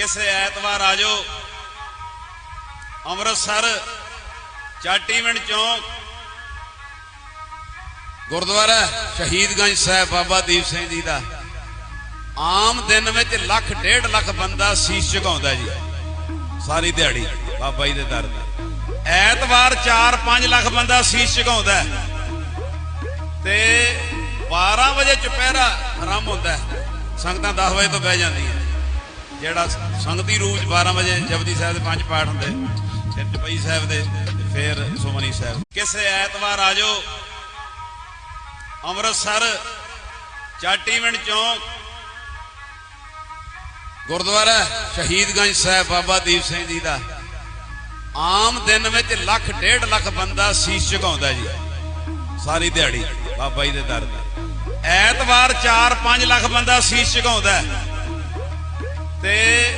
ਕਿਸੇ ਐਤਵਾਰ ਆਜੋ ਅੰਮ੍ਰਿਤਸਰ, ਚਾਟੀਵਿੰਡ ਚੌਂਕ, ਗੁਰਦੁਆਰਾ ਸ਼ਹੀਦਗੰਜ ਸਾਹਿਬ ਬਾਬਾ ਦੀਪ ਸਿੰਘ ਜੀ ਦਾ। ਆਮ ਦਿਨ ਵਿੱਚ ਲੱਖ, ਡੇਢ ਲੱਖ ਬੰਦਾ ਸੀਸ ਝੁਕਾਉਂਦਾ ਜੀ। ਸਾਰੀ ਦਿਹਾੜੀ ਬਾਬਾ ਜੀ ਦੇ ਦਰ ਤੇ। ਐਤਵਾਰ 4-5 ਲੱਖ ਬੰਦਾ ਸੀਸ ਝੁਕਾਉਂਦਾ ਤੇ 12 ਵਜੇ ਚੁਪਹਿਰਾ ਆਰੰਭ ਹੁੰਦਾ ਸੰਗਤਾਂ 10 ਵਜੇ ਤੋਂ ਬਹਿ ਜਾਂਦੀਆਂ। ਜਿਹੜਾ ਸੰਗਤੀ ਰੂਪ ਚ 12 ਵਜੇ ਜਪਜੀ ਸਾਹਿਬ ਦੇ ਪੰਜ ਪਾਠ ਹੁੰਦੇ ਫਿਰ ਚਪਈ ਸਾਹਿਬ ਦੇ ਫਿਰ ਸੁਮਨੀ ਸਾਹਿਬ। ਕਿਸੇ ਐਤਵਾਰ ਆਜੋ ਅੰਮ੍ਰਿਤਸਰ, ਚਾਟੀਵਿੰਡ ਚੌਂਕ ਗੁਰਦੁਆਰਾ ਸ਼ਹੀਦਗੰਜ ਸਾਹਿਬ ਬਾਬਾ ਦੀਪ ਸਿੰਘ ਜੀ ਦਾ। ਆਮ ਦਿਨ ਵਿੱਚ ਲੱਖ, ਡੇਢ ਲੱਖ ਬੰਦਾ ਸੀਸ ਝੁਕਾਉਂਦਾ ਜੀ। ਸਾਰੀ ਦਿਹਾੜੀ ਬਾਬਾ ਜੀ ਦੇ ਦਰ ਤੇ। ਐਤਵਾਰ 4-5 ਲੱਖ ਬੰਦਾ ਸੀਸ ਝੁਕਾਉਂਦਾ। ਤੇ